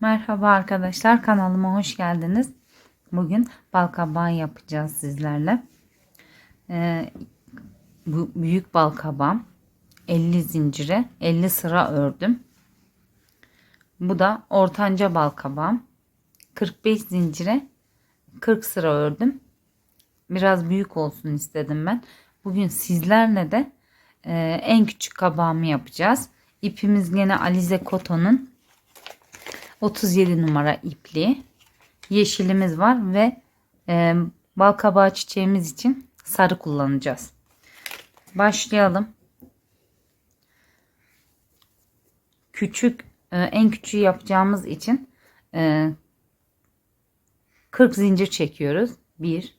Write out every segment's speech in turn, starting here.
Merhaba arkadaşlar kanalıma hoş geldiniz. Bugün balkabağı yapacağız sizlerle. Ee, bu büyük balkabağım 50 zincire 50 sıra ördüm. Bu da ortanca balkabağım 45 zincire 40 sıra ördüm. Biraz büyük olsun istedim ben. Bugün sizlerle de e, en küçük kabağımı yapacağız. İpimiz gene Alize Koto'nun 37 numara ipli. Yeşilimiz var ve e, bal kabağı çiçeğimiz için sarı kullanacağız. Başlayalım. Küçük e, en küçüğü yapacağımız için e, 40 zincir çekiyoruz. 1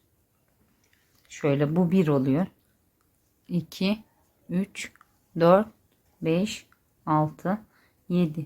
Şöyle bu 1 oluyor. 2 3 4 5 6 7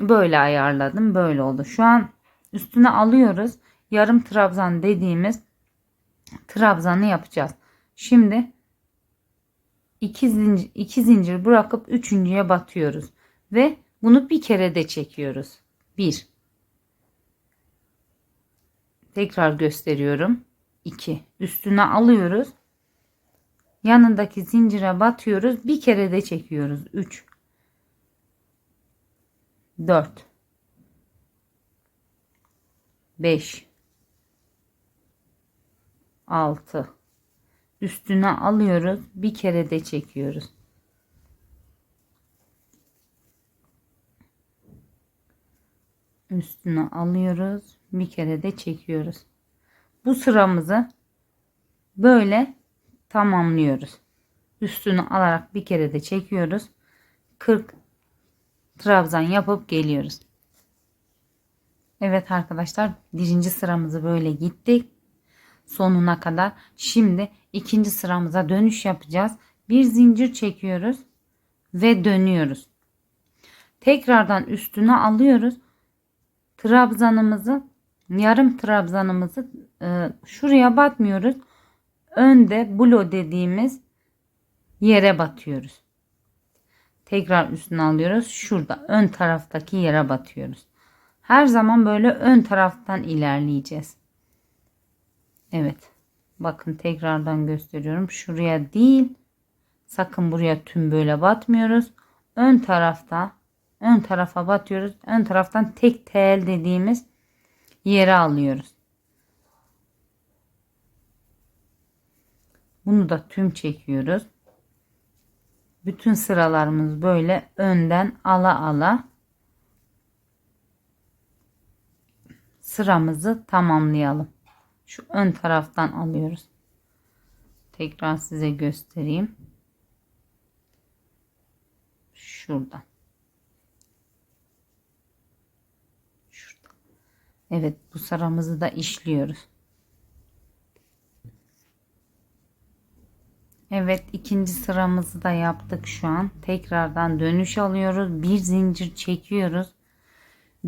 böyle ayarladım. Böyle oldu. Şu an üstüne alıyoruz. Yarım trabzan dediğimiz trabzanı yapacağız. Şimdi iki zincir, iki zincir bırakıp üçüncüye batıyoruz. Ve bunu bir kere de çekiyoruz. Bir. Tekrar gösteriyorum. 2. Üstüne alıyoruz. Yanındaki zincire batıyoruz. Bir kere de çekiyoruz. 3. 4 5 6 üstüne alıyoruz bir kere de çekiyoruz. Üstüne alıyoruz bir kere de çekiyoruz. Bu sıramızı böyle tamamlıyoruz. Üstünü alarak bir kere de çekiyoruz. 40 trabzan yapıp geliyoruz. Evet arkadaşlar birinci sıramızı böyle gittik sonuna kadar. Şimdi ikinci sıramıza dönüş yapacağız. Bir zincir çekiyoruz ve dönüyoruz. Tekrardan üstüne alıyoruz. Trabzanımızı yarım trabzanımızı e, şuraya batmıyoruz. Önde bulo dediğimiz yere batıyoruz. Tekrar üstüne alıyoruz. Şurada ön taraftaki yere batıyoruz. Her zaman böyle ön taraftan ilerleyeceğiz. Evet. Bakın tekrardan gösteriyorum. Şuraya değil. Sakın buraya tüm böyle batmıyoruz. Ön tarafta ön tarafa batıyoruz. Ön taraftan tek tel dediğimiz yere alıyoruz. Bunu da tüm çekiyoruz. Bütün sıralarımız böyle önden ala ala sıramızı tamamlayalım. Şu ön taraftan alıyoruz. Tekrar size göstereyim. Şuradan. Şuradan. Evet bu sıramızı da işliyoruz. Evet ikinci sıramızı da yaptık şu an. Tekrardan dönüş alıyoruz. Bir zincir çekiyoruz.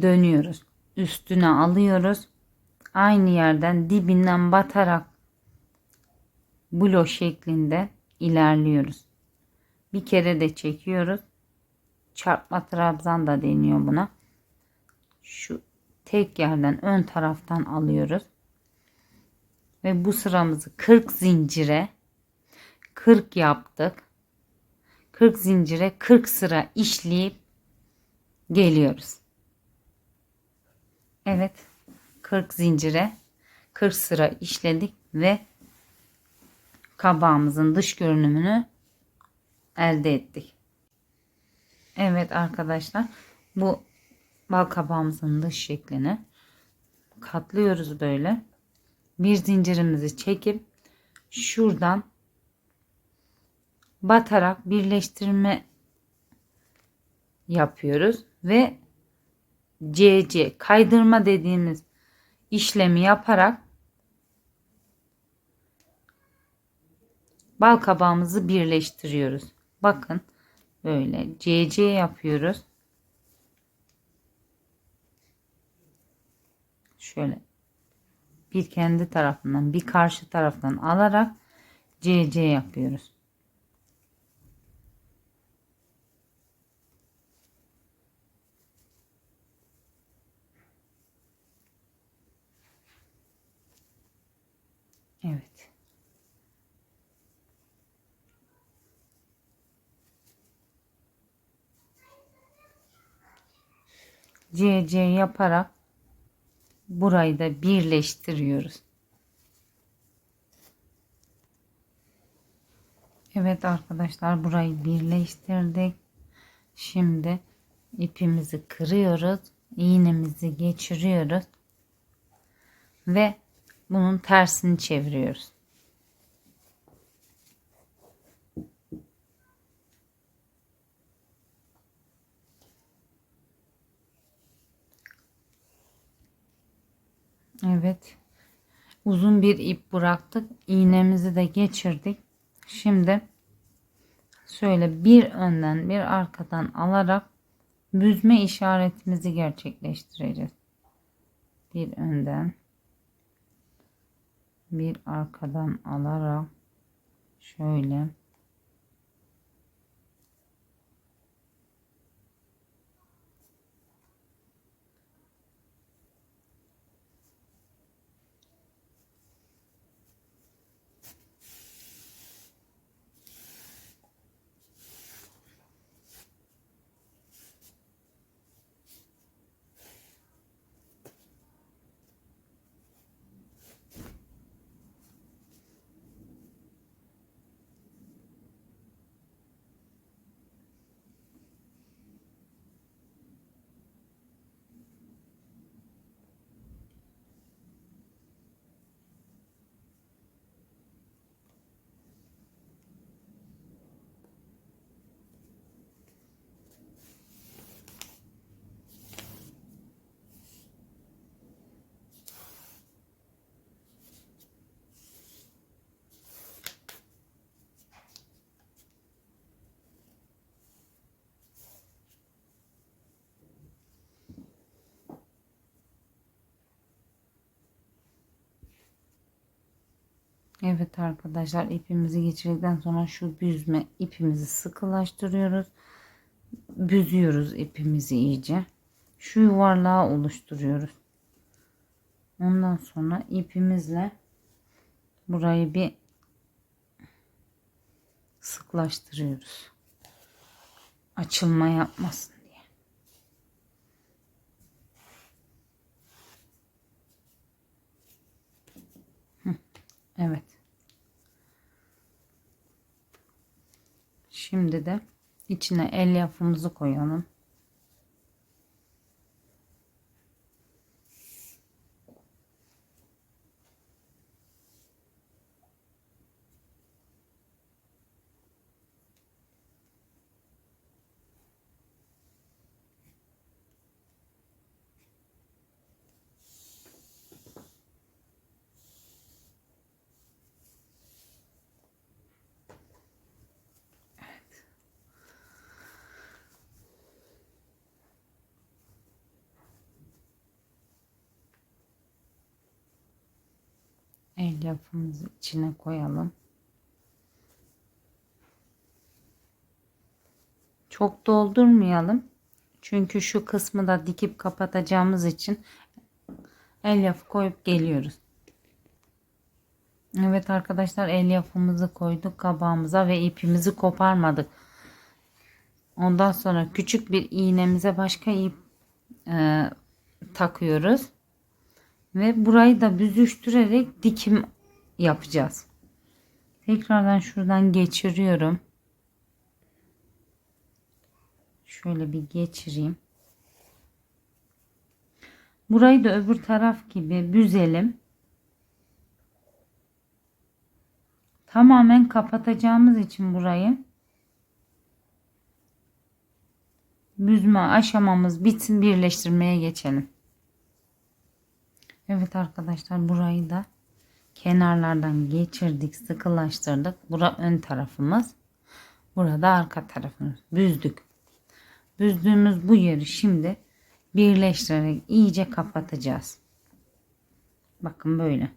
Dönüyoruz. Üstüne alıyoruz. Aynı yerden dibinden batarak blok şeklinde ilerliyoruz. Bir kere de çekiyoruz. Çarpma trabzan da deniyor buna. Şu tek yerden ön taraftan alıyoruz. Ve bu sıramızı 40 zincire 40 yaptık. 40 zincire 40 sıra işleyip geliyoruz. Evet. 40 zincire 40 sıra işledik ve kabağımızın dış görünümünü elde ettik. Evet arkadaşlar bu bal kabağımızın dış şeklini katlıyoruz böyle. Bir zincirimizi çekip şuradan batarak birleştirme yapıyoruz ve CC kaydırma dediğimiz işlemi yaparak bal kabağımızı birleştiriyoruz. Bakın böyle CC yapıyoruz. Şöyle bir kendi tarafından bir karşı taraftan alarak CC yapıyoruz. Evet. CC yaparak burayı da birleştiriyoruz. Evet arkadaşlar burayı birleştirdik. Şimdi ipimizi kırıyoruz. iğnemizi geçiriyoruz. Ve bunun tersini çeviriyoruz. Evet. Uzun bir ip bıraktık. İğnemizi de geçirdik. Şimdi şöyle bir önden bir arkadan alarak büzme işaretimizi gerçekleştireceğiz. Bir önden bir arkadan alarak şöyle Evet arkadaşlar ipimizi geçirdikten sonra şu büzme ipimizi sıkılaştırıyoruz. Büzüyoruz ipimizi iyice. Şu yuvarlağı oluşturuyoruz. Ondan sonra ipimizle burayı bir sıklaştırıyoruz. Açılma yapmasın Evet. Şimdi de içine el yapımızı koyalım. El yapımızı içine koyalım. Çok doldurmayalım. Çünkü şu kısmı da dikip kapatacağımız için el yapı koyup geliyoruz. Evet arkadaşlar el yapımızı koyduk kabağımıza ve ipimizi koparmadık. Ondan sonra küçük bir iğnemize başka ip e, takıyoruz. Ve burayı da büzüştürerek dikim yapacağız. Tekrardan şuradan geçiriyorum. Şöyle bir geçireyim. Burayı da öbür taraf gibi büzelim. Tamamen kapatacağımız için burayı büzme aşamamız bitsin birleştirmeye geçelim. Evet arkadaşlar burayı da kenarlardan geçirdik, sıkılaştırdık. Bura ön tarafımız. Burada arka tarafımız. Büzdük. Büzdüğümüz bu yeri şimdi birleştirerek iyice kapatacağız. Bakın böyle.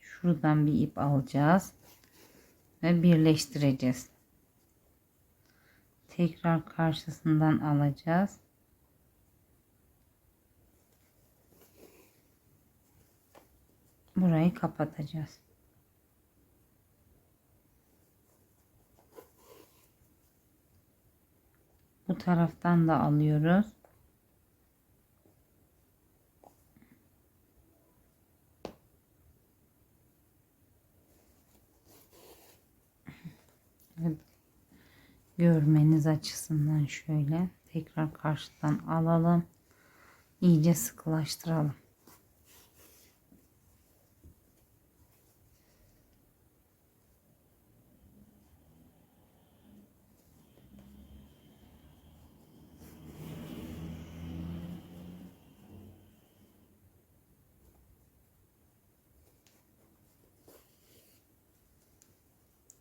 Şuradan bir ip alacağız ve birleştireceğiz. Tekrar karşısından alacağız. Burayı kapatacağız. Bu taraftan da alıyoruz. Görmeniz açısından şöyle tekrar karşıdan alalım. İyice sıkılaştıralım.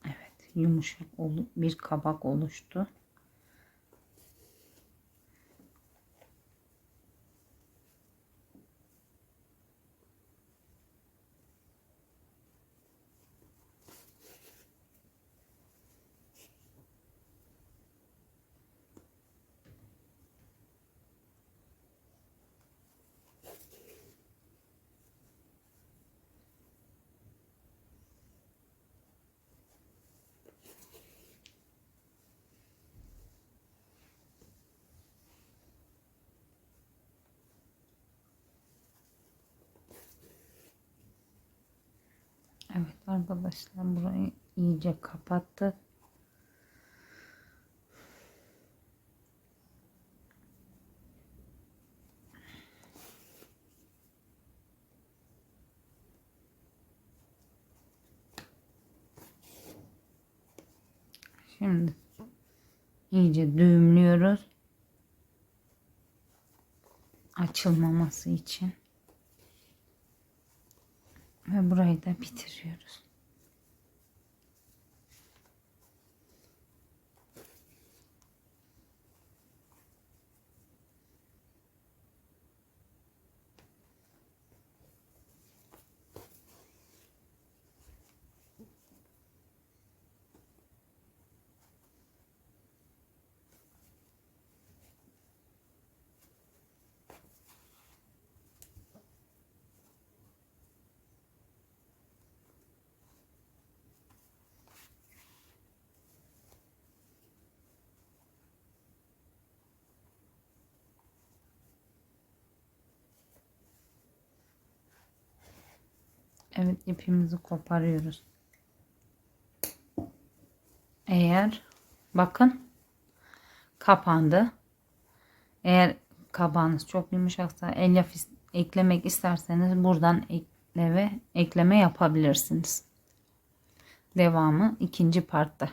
Evet, yumuşak bir kabak oluştu. Evet arkadaşlar burayı iyice kapattık. Şimdi iyice düğümlüyoruz. Açılmaması için. Ve burayı da bitiriyoruz. Evet ipimizi koparıyoruz. Eğer bakın kapandı. Eğer kabağınız çok yumuşaksa elyaf eklemek isterseniz buradan ekleme ekleme yapabilirsiniz. Devamı ikinci partta.